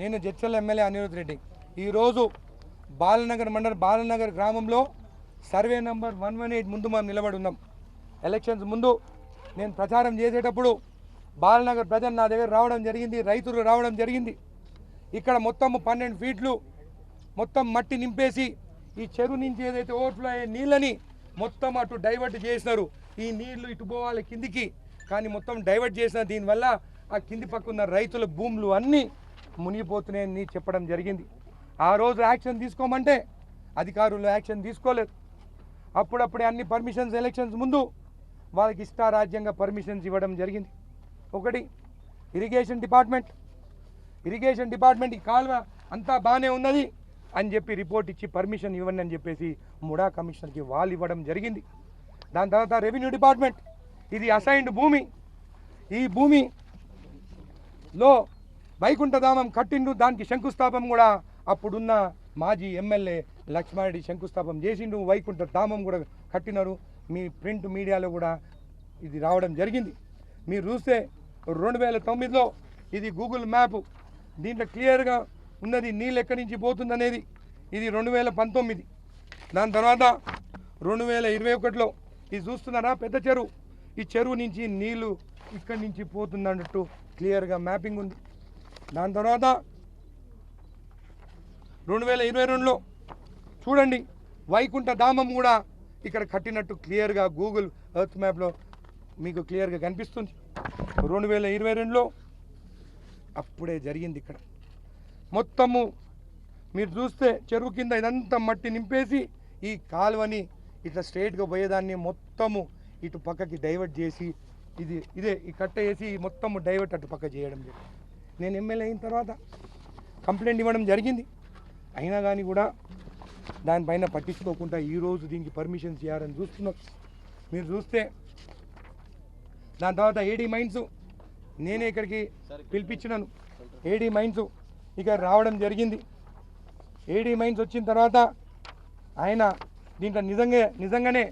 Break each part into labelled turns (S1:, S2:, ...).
S1: నేను జడ్చల్ ఎమ్మెల్యే అనిరుద్ రెడ్డి. ఈరోజు బాలనగర్ మండల బాలనగర్ గ్రామంలో survey number one one eight ముందు మనం నిలబడి ఉన్నాం. ఎలక్షన్స్ ముందు నేను ప్రచారం చేసేటప్పుడు బాలనగర్ ప్రజలు నా దగ్గర రావడం జరిగింది రైతులు రావడం జరిగింది. ఇక్కడ మొత్తం పన్నెండు ఫీట్లు మొత్తం మట్టి నింపేసి ఈ చెరువు నుంచి ఏదైతే ఓవర్ఫ్లో అయ్యే నీళ్ళని మొత్తం అటు డైవర్ట్ చేసినారు. ఈ నీళ్ళు ఇటు పోవాలి కిందికి కానీ మొత్తం డైవర్ట్ చేసిన దీనివల్ల ఆ కింది పక్కన రైతుల భూములు అన్నీ మునిగిపోతున్నాయని చెప్పడం జరిగింది. ఆ రోజు యాక్షన్ తీసుకోమంటే అధికారులు యాక్షన్ తీసుకోలేదు. అప్పుడప్పుడే అన్ని పర్మిషన్స్ ఎలక్షన్స్ ముందు వాళ్ళకి ఇష్టారాజ్యంగా పర్మిషన్స్ ఇవ్వడం జరిగింది. ఒకటి ఇరిగేషన్ డిపార్ట్మెంట్. ఇరిగేషన్ డిపార్ట్మెంట్ ఈ కాలువ అంతా బాగానే ఉన్నది అని చెప్పి రిపోర్ట్ ఇచ్చి పర్మిషన్ ఇవ్వండి అని చెప్పేసి ముడా కమిషనర్కి వాళ్ళు ఇవ్వడం జరిగింది. దాని తర్వాత రెవెన్యూ డిపార్ట్మెంట్. ఇది అసైన్డ్ భూమి. ఈ భూమిలో వైకుంఠధామం కట్టిండు దానికి శంకుస్థాపం కూడా అప్పుడున్న మాజీ ఎమ్మెల్యే లక్ష్మారెడ్డి శంకుస్థాపం చేసిండు వైకుంఠ ధామం కూడా కట్టినారు. మీ ప్రింట్ మీడియాలో కూడా ఇది రావడం జరిగింది. మీరు చూస్తే రెండు వేల తొమ్మిదిలో ఇది గూగుల్ మ్యాప్. దీంట్లో క్లియర్గా ఉన్నది నీళ్ళు ఎక్కడి నుంచి పోతుంది అనేది ఇది రెండు వేల పంతొమ్మిది. దాని తర్వాత రెండు వేల ఇరవై ఒకటిలో ఇది చూస్తున్నారా పెద్ద చెరువు? ఈ చెరువు నుంచి నీళ్ళు ఇక్కడి నుంచి పోతుంది అన్నట్టు క్లియర్గా మ్యాపింగ్ ఉంది. దాని తర్వాత రెండు వేల ఇరవై రెండులో చూడండి వైకుంఠ ధామం కూడా ఇక్కడ కట్టినట్టు క్లియర్గా గూగుల్ ఎర్త్ మ్యాప్లో మీకు క్లియర్గా కనిపిస్తుంది. రెండు వేల ఇరవై రెండులో అప్పుడే జరిగింది ఇక్కడ. మొత్తము మీరు చూస్తే చెరువు కింద ఇదంతా మట్టి నింపేసి ఈ కాలువని ఇట్లా స్ట్రైట్గా పోయేదాన్ని మొత్తము ఇటు పక్కకి డైవర్ట్ చేసి ఇది ఇదే ఈ కట్ట వేసి మొత్తము డైవర్ట్ అటు పక్క చేయడం జరిగింది. నేను ఎమ్మెల్యే అయిన తర్వాత కంప్లైంట్ ఇవ్వడం జరిగింది. అయినా కానీ కూడా దానిపైన పట్టించుకోకుండా ఈరోజు దీనికి పర్మిషన్ చేయాలని చూస్తున్నాం. మీరు చూస్తే దాని తర్వాత ఏడీ మైన్స్ నేనే ఇక్కడికి పిలిపించినాను. ఏడీ మైన్స్ ఇక రావడం జరిగింది. ఏడీ మైన్స్ వచ్చిన తర్వాత ఆయన దీంట్లో నిజంగా నిజంగానే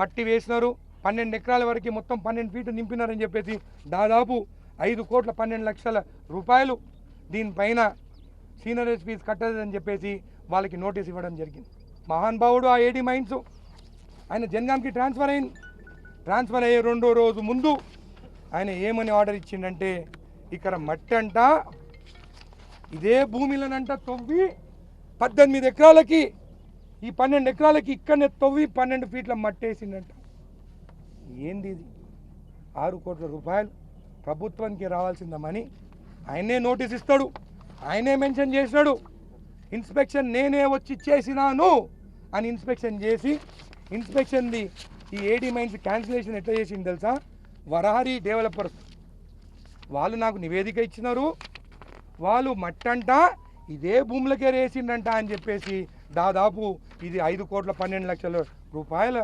S1: మట్టి వేసినారు. పన్నెండు ఎకరాల వరకు మొత్తం పన్నెండు ఫీట్లు నింపినారని చెప్పేసి దాదాపు ఐదు కోట్ల పన్నెండు లక్షల రూపాయలు దీనిపైన సీనియర్ ఫీజు కట్టలేదని చెప్పేసి వాళ్ళకి నోటీస్ ఇవ్వడం జరిగింది. మహానుభావుడు ఆ ఏడీ మైన్స్. ఆయన జనగాంకి ట్రాన్స్ఫర్ అయింది. ట్రాన్స్ఫర్ అయ్యే రెండో రోజు ముందు ఆయన ఏమని ఆర్డర్ ఇచ్చిండంటే ఇక్కడ మట్టి అంట ఇదే భూమిలోనంట తవ్వి పద్దెనిమిది ఎకరాలకి ఈ పన్నెండు ఎకరాలకి ఇక్కడనే తవ్వి పన్నెండు ఫీట్ల మట్టి వేసిండంట ఏంది ఇది? ఆరు కోట్ల రూపాయలు. ప్రభుత్వానికి రావాల్సిన మనీ. ఆయనే నోటీస్ ఇస్తాడు. ఆయనే మెన్షన్ చేసినాడు ఇన్స్పెక్షన్ నేనే వచ్చి చేసినాను అని ఇన్స్పెక్షన్ చేసి ఇన్స్పెక్షన్ది ఈ ఏడీ మైన్స్ క్యాన్సిలేషన్ ఎట్లా చేసింది తెలుసా? వరహరి డెవలపర్స్. వాళ్ళు నాకు నివేదిక ఇచ్చినారు. వాళ్ళు మట్టంట ఇదే భూములకే రేసిండంట అని చెప్పేసి దాదాపు ఇది ఐదు కోట్ల పన్నెండు లక్షల రూపాయల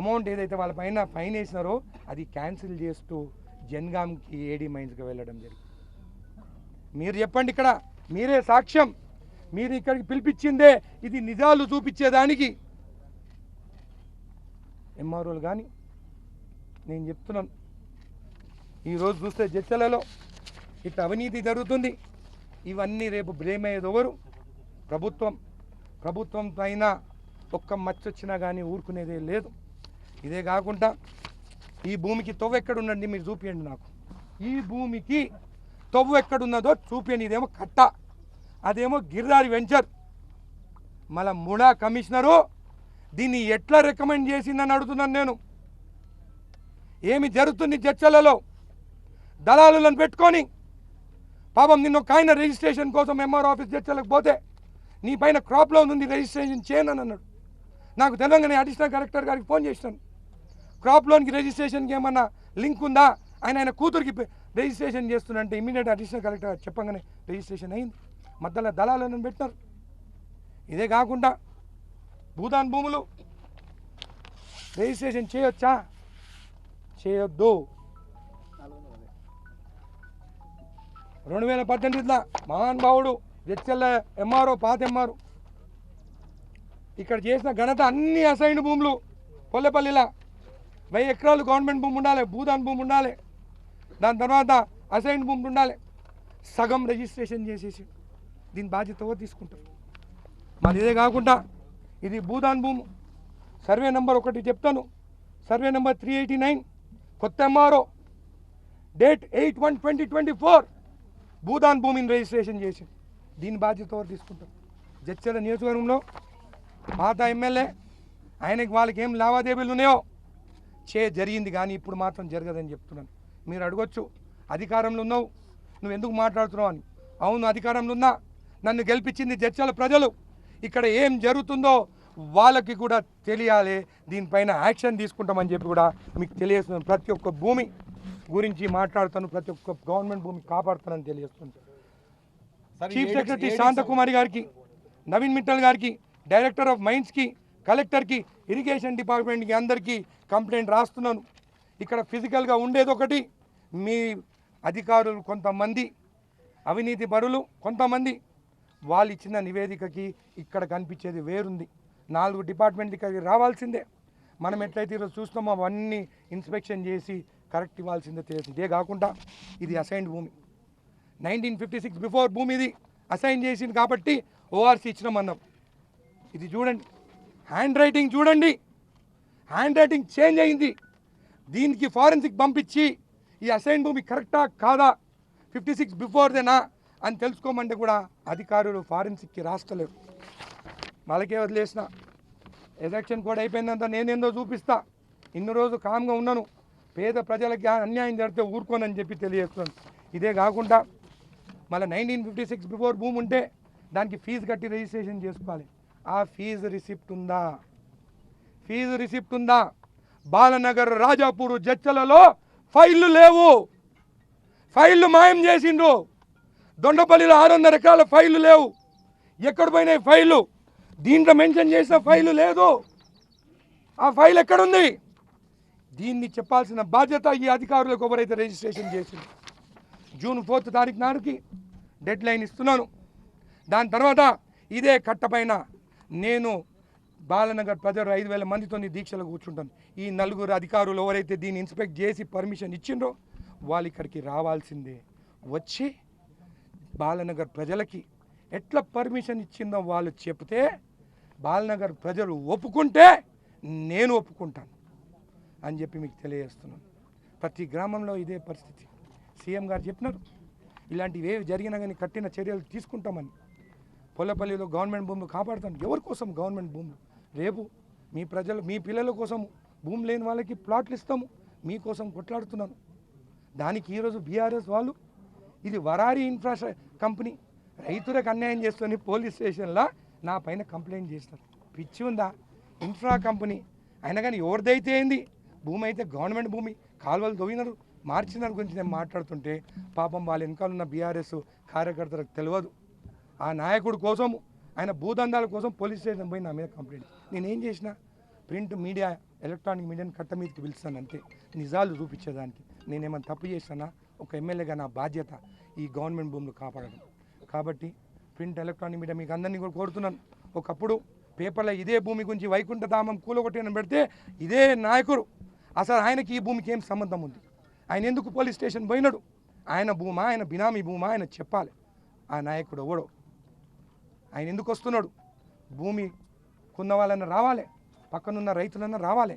S1: అమౌంట్ ఏదైతే వాళ్ళ పైన ఫైన్ వేసినారో అది క్యాన్సిల్ చేస్తూ జన్గామ్కి ఏడీ మైన్స్కి వెళ్ళడం జరిగింది. మీరు చెప్పండి ఇక్కడ మీరే సాక్ష్యం. మీరు ఇక్కడికి పిలిపించిందే ఇది నిజాలు చూపించేదానికి. ఎంఆర్ఓలు కానీ నేను చెప్తున్నాను. ఈరోజు చూస్తే జడ్చలలో ఇట్లా అవినీతి జరుగుతుంది. ఇవన్నీ రేపు బ్లేమ్ అయ్యేది ఎవరు? ప్రభుత్వం. ప్రభుత్వం పైన ఒక్క మచ్చొచ్చినా కానీ ఊరుకునేదే లేదు. ఇదే కాకుండా ఈ భూమికి తొవ్వ ఎక్కడుందండి? మీరు చూపియండి నాకు. ఈ భూమికి తొవ్వ ఎక్కడున్నదో చూపియండి. ఇదేమో కట్ట. అదేమో గిరిదారి వెంచర్. మళ్ళా ముడా కమిషనరు దీన్ని ఎట్లా రికమెండ్ చేసిందని అడుగుతున్నాను నేను. ఏమి జరుగుతుంది చర్చలలో? దళాలులను పెట్టుకొని పాపం నిన్న ఒక ఆయన రిజిస్ట్రేషన్ కోసం ఎంఆర్ ఆఫీస్ చర్చలకు పోతే నీ పైన క్రాప్ లోన్ ఉంది రిజిస్ట్రేషన్ చేయనని అన్నాడు. నాకు తెలంగాణ అడిషనల్ కలెక్టర్ గారికి ఫోన్ చేసినాను. క్రాప్ లోన్కి రిజిస్ట్రేషన్కి ఏమన్నా లింక్ ఉందా? ఆయన ఆయన కూతురికి రిజిస్ట్రేషన్ చేస్తున్నంటే ఇమీడియట్ అడిషనల్ కలెక్టర్ చెప్పగానే రిజిస్ట్రేషన్ అయింది. మధ్యలో దళాలను పెట్టినారు? ఇదే కాకుండా భూదాన్ భూములు రిజిస్ట్రేషన్ చేయొచ్చా? చేయొద్దు. రెండు వేల పద్దెనిమిదిలో మహానుభావుడు జడ్చెల్ల ఎంఆర్ఓ పాత ఎంఆర్ఓ. ఇక్కడ చేసిన ఘనత అన్ని అసైన్ భూములు కొల్లెపల్లిలా వెయ్యి ఎకరాలు గవర్నమెంట్ భూమి ఉండాలి భూదాన్ భూమి ఉండాలి. దాని తర్వాత అసైన్ భూమి ఉండాలి. సగం రిజిస్ట్రేషన్ చేసేసి దీని బాధ్యత ఎవరు తీసుకుంటారు? మరి ఇదే కాకుండా ఇది భూదాన్ భూము. సర్వే నెంబర్ ఒకటి చెప్తాను. Survey number three eighty nine కొత్త MRO. Date eight one twenty twenty four Bhoodan భూమిని రిజిస్ట్రేషన్ చేసి దీని బాధ్యత ఎవరు తీసుకుంటారు? జడ్చల నియోజకవర్గంలో పాత ఎమ్మెల్యే ఆయనకి వాళ్ళకి ఏం లావాదేవీలు ఉన్నాయో చే జరిగింది కానీ ఇప్పుడు మాత్రం జరగదని చెప్తున్నాను. మీరు అడగొచ్చు. అధికారంలో ఉన్నావు. నువ్వు ఎందుకు మాట్లాడుతున్నావు అని. అవును అధికారంలో ఉన్నా. నన్ను గెలిపించింది జడ్చల ప్రజలు. ఇక్కడ ఏం జరుగుతుందో వాళ్ళకి కూడా తెలియాలి. దీనిపైన యాక్షన్ తీసుకుంటామని చెప్పి కూడా మీకు తెలియజేస్తున్నాను. ప్రతి ఒక్క భూమి గురించి మాట్లాడుతాను. ప్రతి ఒక్క గవర్నమెంట్ భూమి కాపాడుతానని తెలియజేస్తున్నాను. చీఫ్ సెక్రటరీ శాంతకుమారి గారికి నవీన్ మిట్టల్ గారికి డైరెక్టర్ ఆఫ్ మైన్స్కి కలెక్టర్కి ఇరిగేషన్ డిపార్ట్మెంట్కి అందరికీ కంప్లైంట్ రాస్తున్నాను. ఇక్కడ ఫిజికల్గా ఉండేది ఒకటి మీ అధికారులు కొంతమంది అవినీతి పరులు కొంతమంది వాళ్ళు ఇచ్చిన నివేదికకి ఇక్కడ కనిపించేది వేరుంది. నాలుగు డిపార్ట్మెంట్ ఇక్కడికి రావాల్సిందే. మనం ఎట్లయితే ఈరోజు చూస్తామో అవన్నీ ఇన్స్పెక్షన్ చేసి కరెక్ట్ ఇవ్వాల్సిందే తెలియదు ఇదే కాకుండా ఇది అసైన్డ్ భూమి. నైన్టీన్ ఫిఫ్టీ సిక్స్ బిఫోర్ భూమి ఇది అసైన్ చేసింది కాబట్టి ఓఆర్సీ ఇచ్చినామన్నాం. ఇది చూడండి. హ్యాండ్ రైటింగ్ చూడండి. హ్యాండ్ రైటింగ్ చేంజ్ అయింది. దీనికి ఫారెన్సిక్ పంపించి ఈ అసైన్ భూమి కరెక్టా కాదా? ఫిఫ్టీ సిక్స్ బిఫోర్దేనా అని తెలుసుకోమంటే కూడా అధికారులు ఫారెన్సిక్కి రాస్తలేరు. వాళ్ళకే వదిలేసిన. ఎలక్షన్ కూడా అయిపోయిందంత నేనేందో చూపిస్తా. ఇన్ని రోజు కామ్గా ఉన్నాను. పేద ప్రజలకి అన్యాయం జరిగితే ఊరుకోనని చెప్పి తెలియజేస్తున్నాను. ఇదే కాకుండా మళ్ళీ నైన్టీన్ ఫిఫ్టీ సిక్స్ బిఫోర్ భూమి ఉంటే దానికి ఫీజు కట్టి రిజిస్ట్రేషన్ చేసుకోవాలి. ఆ ఫీజు రిసిప్ట్ ఉందా? ఫీజు రిసిప్ట్ ఉందా? బాలనగర్ రాజాపూర్ జడ్చలలో ఫైళ్ళు లేవు. ఫైళ్ళు మాయం చేసిండ్రు. దొండపల్లిలో ఆరు వందల ఎకరాల ఫైళ్ళు లేవు. ఎక్కడ పోయినాయి ఫైళ్ళు? దీంట్లో మెన్షన్ చేసిన ఫైలు లేదు. ఆ ఫైల్ ఎక్కడుంది? దీన్ని చెప్పాల్సిన బాధ్యత ఈ అధికారులకు ఎవరైతే రిజిస్ట్రేషన్ చేసింది జూన్ ఫోర్త్ తారీఖు నాడుకి డెడ్ లైన్ ఇస్తున్నాను. దాని తర్వాత ఇదే కట్టపైన నేను బాలనగర్ ప్రజలు ఐదు వేల మందితో దీక్షలు కూర్చుంటాను. ఈ నలుగురు అధికారులు ఎవరైతే దీన్ని ఇన్స్పెక్ట్ చేసి పర్మిషన్ ఇచ్చిండ్రో వాళ్ళు ఇక్కడికి రావాల్సిందే. వచ్చి బాలనగర్ ప్రజలకి ఎట్లా పర్మిషన్ ఇచ్చిందో వాళ్ళు చెప్తే బాలనగర్ ప్రజలు ఒప్పుకుంటే నేను ఒప్పుకుంటాను అని చెప్పి మీకు తెలియజేస్తున్నాను. ప్రతి గ్రామంలో ఇదే పరిస్థితి. సీఎం గారు చెప్పినారు ఇలాంటివి ఏవి జరిగినా కానీ కఠిన చర్యలు తీసుకుంటామని. పొల్లపల్లిలో గవర్నమెంట్ భూములు కాపాడుతాను. ఎవరి కోసం గవర్నమెంట్ భూములు? రేపు మీ ప్రజలు మీ పిల్లల కోసం భూమి లేని వాళ్ళకి ప్లాట్లు ఇస్తాము. మీకోసం కొట్లాడుతున్నాను. దానికి ఈరోజు బీఆర్ఎస్ వాళ్ళు ఇది వరారి ఇన్ఫ్రాస్ట్రక్చర్ కంపెనీ. రైతులకు అన్యాయం చేస్తుంది పోలీస్ స్టేషన్లో నా పైన కంప్లైంట్ చేస్తారు. పిచ్చి ఉందా? Infra company. అయినా కానీ ఎవరిదైతే ఏంది? భూమి అయితే గవర్నమెంట్ భూమి. కాలువలు తవ్వినారు మార్చినారు గురించి నేను మాట్లాడుతుంటే పాపం వాళ్ళ వెనకాలన్న బీఆర్ఎస్ కార్యకర్తలకు తెలియదు. ఆ నాయకుడు కోసము ఆయన భూదందాల కోసం పోలీస్ స్టేషన్ పోయి నా మీద కంప్లైంట్. నేనేం చేసిన ప్రింట్ మీడియా ఎలక్ట్రానిక్ మీడియాని కట్ట మీదకి పిలుస్తాను అంతే. నిజాలు చూపించేదానికి. నేనేమైనా తప్పు చేశానా ఒక ఎమ్మెల్యేగా నా బాధ్యత ఈ గవర్నమెంట్ భూములు కాపాడడం. కాబట్టి ప్రింట్ ఎలక్ట్రానిక్ మీడియా మీకు అందరినీ కూడా కోరుతున్నాను. ఒకప్పుడు పేపర్లో ఇదే భూమి గురించి వైకుంఠధామం కూలగొట్టిన పెడితే ఇదే నాయకుడు. అసలు ఆయనకి ఈ భూమికి ఏం సంబంధం ఉంది? ఆయన ఎందుకు పోలీస్ స్టేషన్ పోయినాడు? ఆయన భూమా? ఆయన బినామీ భూమా? ఆయన చెప్పాలి. ఆ నాయకుడు ఎవడో? ఆయన ఎందుకు వస్తున్నాడు? భూమి కొన్న వాళ్ళన్నా రావాలి పక్కనున్న రైతులన్నా రావాలి.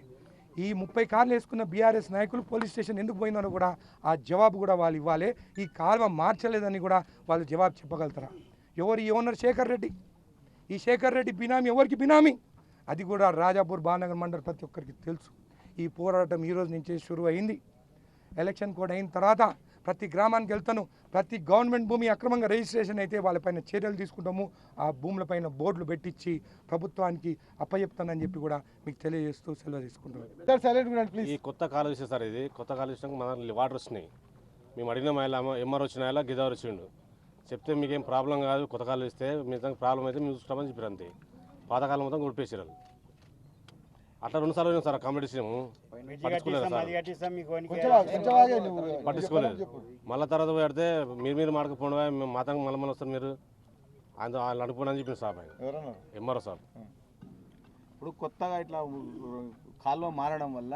S1: ఈ ముప్పై కార్లు వేసుకున్న బీఆర్ఎస్ నాయకులు పోలీస్ స్టేషన్ ఎందుకు పోయినారో కూడా ఆ జవాబు కూడా వాళ్ళు ఇవ్వాలి. ఈ కాలువ మార్చలేదని కూడా వాళ్ళు జవాబు చెప్పగలుగుతారా? ఎవరు ఈ ఓనర్? శేఖర్ రెడ్డి. ఈ శేఖర్ రెడ్డి బినామీ ఎవరికి బినామీ? అది కూడా రాజాపూర్ బానగర్ మండల్ ప్రతి ఒక్కరికి తెలుసు. ఈ పోరాటం ఈరోజు నుంచే షురు అయింది ఎలక్షన్ కూడా అయిన తర్వాత ప్రతి గ్రామానికి వెళ్తాను. ప్రతి గవర్నమెంట్ భూమి అక్రమంగా రిజిస్ట్రేషన్ అయితే వాళ్ళపైన చర్యలు తీసుకుంటాము. ఆ భూములపైన బోర్డులు పెట్టించి ప్రభుత్వానికి అప్పచెప్తానని చెప్పి కూడా మీకు తెలియజేస్తూ సెలవు తీసుకుంటున్నాను
S2: సార్ సైలెంట్ ఉండండి ప్లీజ్
S3: ఈ కొత్త కాలువ సార్ ఇది. కొత్త కాలువ వచ్చినాక మన వాటర్ వచ్చినాయి మేము అడిగిన మళ్ళీ ఎంఆర్ వచ్చిన ఆయన గిదార్ వచ్చిండు. చెప్తే మీకేం ప్రాబ్లం కాదు కొత్త కాలువ ఇస్తే మీ ప్రాబ్లం అయితే మేము చూస్తామని చెప్పారు అంతే. పాతకాలం మొత్తం గుడిపేసారు. అట్లా రెండు సార్లు సార్ కంప్లీట్ ఇచ్చినాము పట్టించుకోలేదు మళ్ళీ తర్వాత పెడితే మీరు మీరు మాడకపోవడం మేము మాతంగా మళ్ళీ మళ్ళీ వస్తారు మీరు. ఆయన వాళ్ళు అడుగుపోండి అని చెప్పింది సార్ ఆయన.
S2: ఎవరన్నారు?
S3: MRO sir.
S4: ఇప్పుడు కొత్తగా ఇట్లా కాలువ మారడం వల్ల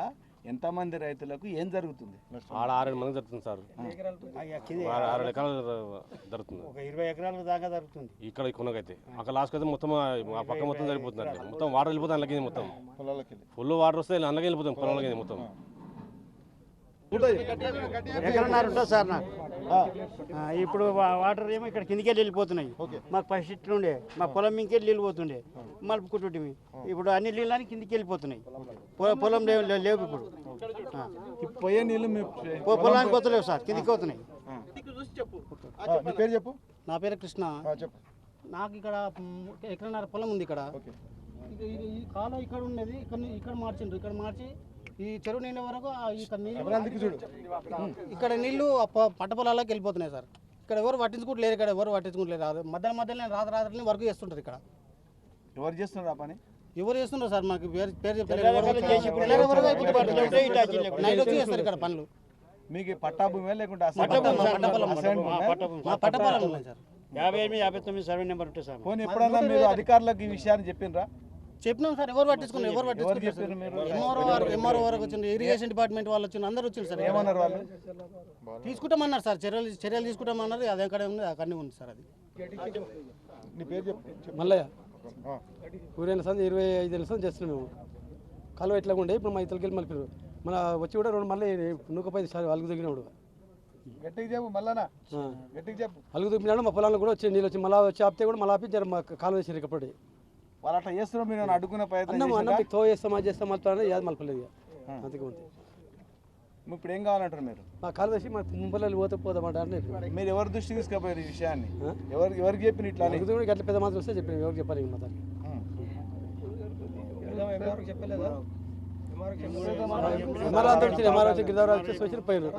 S4: ఎంతమంది రైతులకు ఏం జరుగుతుంది?
S3: ఆడ ఆరేడు మంది జరుగుతుంది సార్. ఆరు ఆరు ఎకరాలు జరుగుతుంది.
S5: ఒక ఇరవై ఎకరాల దాకా జరుగుతుంది.
S3: ఇక్కడ కొనకైతే. అక్కడ లాస్ట్ అయితే మొత్తం ఆ పక్క మొత్తం సరిపోతుంది అంటే మొత్తం వాటర్ వెళ్ళిపోతుంది అందులోకి మొత్తం. ఫుల్ వాటర్ వస్తే అందులోకి వెళ్ళిపోతాం పొలంలోకి మొత్తం.
S5: ఎకరన్నర ఉంటుంది సార్ నాకు. ఆ, ఇప్పుడు వాటర్ ఏమో ఇక్కడ కిందికి వెళ్ళి వెళ్ళిపోతున్నాయి మాకు ఫస్ట్ ఇట్లా ఉండే. మా పొలం ఇంకెళ్ళి నీళ్ళు పోతుండే మలుపుకుంటుంటివి ఇప్పుడు అన్ని నీళ్ళని కిందికి వెళ్ళిపోతున్నాయి. పొలం లేవు ఇప్పుడు.
S4: పోయే నీళ్ళు
S5: పొలానికి పోతలేవు సార్. కిందికి పోతున్నాయి.
S2: పేరు చెప్పు?
S6: నా పేరు కృష్ణ. నాకు ఇక్కడ మ్, ఎకరన్నర పొలం ఉంది ఇక్కడ.
S2: ఓకే.
S6: ఇక ఇది ఈ కాలం ఇక్కడ ఉన్నది. ఇక్కడ ఇక్కడ మార్చిండ్రు. ఇక్కడ మార్చి ఈ చెరువు నిండే వరకు ఇక్కడ నీళ్ళు ఇక్కడ నీళ్ళు ఆ ప- పంట పొలాల్లోకి వెళ్ళిపోతున్నాయి సార్. ఇక్కడ ఎవరు పట్టించుకుంటలేరు ఇక్కడ ఎవరు పట్టించుకుంటలేరు రాదు. మధ్యలో మధ్యలో రాత్రి రాత్రి వర్క్ చేస్తుంటారు ఇక్కడ.
S4: ఎవరు చేస్తున్నారు ఆ పని?
S6: ఎవరు చేస్తున్నారు సార్ మాకు పేరు పేరు నైట్ వచ్చి చేస్తారు ఇక్కడ పనులు.
S4: మీకు ఈ పట్టా భూమి లేకుంటే అసలు
S5: పట్టా భూమి సార్,
S4: అసైన్
S5: పట్టా భూమి.
S4: అసైన్
S5: మా
S4: భూమా?
S5: పట్టా భూమి.
S6: మా పంట పొలాలు ఉన్నాయి సార్.
S5: యాభై ఎనిమిది యాభై తొమ్మిది సర్వే నెంబర్ ఉంటుంది సార్.
S4: పోనీ ఎప్పుడన్నా మీరు అధికారులకు ఈ విషయాన్ని చెప్పిండ్రా
S6: చెప్పినాం సార్ ఎవరు పట్టించుకున్నారు? ఎవరు పట్టించుకున్నారు? ఎంఆర్ఓ వారు ఎంఆర్ఓ వారికి వచ్చింది ఇరిగేషన్ డిపార్ట్మెంట్ వాళ్ళు వచ్చింది అందరు వచ్చింది సార్.
S4: ఏమన్నారు వాళ్ళు?
S6: తీసుకుంటామన్నారు సార్ చర్యలు చర్యలు తీసుకుంటామన్నారు. అది ఎక్కడ ఉంది అక్కడనే ఉంది సార్ అది.
S2: నీ పేరు చెప్పు. చెప్పు.
S7: మల్లయ్య.
S2: ఆ,
S7: ఊరైన సంది ఇరవై ఐదు ఏళ్ళ సంది చేస్తున్నాం మేము. కాలువ ఎట్లా ఉండే? ఇప్పుడు మా వెళ్ళి మలిపారు మన వచ్చి కూడా రెండు మళ్ళీ సార్ అలుగు దిగినాడు
S2: గట్టిగా చెప్పు మళ్ళానా గట్టిగా చెప్పు.
S7: అలుగు దిగినాడు మా పొలాల్లో కూడా వచ్చి నీళ్ళు వచ్చి మళ్ళీ వచ్చి ఆపితే కూడా మళ్ళీ ఆపి జర మా కాలువ వేసారు ఇక్కడి
S4: వాళ్ళు అట్లా చేస్తున్నారు మీరు అడ్డుకునే ప్రయత్నం
S7: తో చేస్తాం అది చేస్తాం మళ్ళీ యాద మలపలేదు అంతకు
S4: ఇప్పుడు ఏం కావాలంటారు మీరు
S7: మా వేసి మా ముంబైలో పోతే పోదామంటారు
S4: మీరు ఎవరి దృష్టికి తీసుకుపోయారు ఈ విషయాన్ని? ఎవరు ఎవరికి చెప్పిన ఇట్లా
S7: గట్ల పెద్ద మాత్రం వస్తే చెప్పాను ఎవరికి చెప్పాలి మా దానికి ఎంఆర్ఓ అంతా వచ్చింది ఎంఆర్ఓ వచ్చి గిరిదారు వచ్చి వచ్చి పోయారు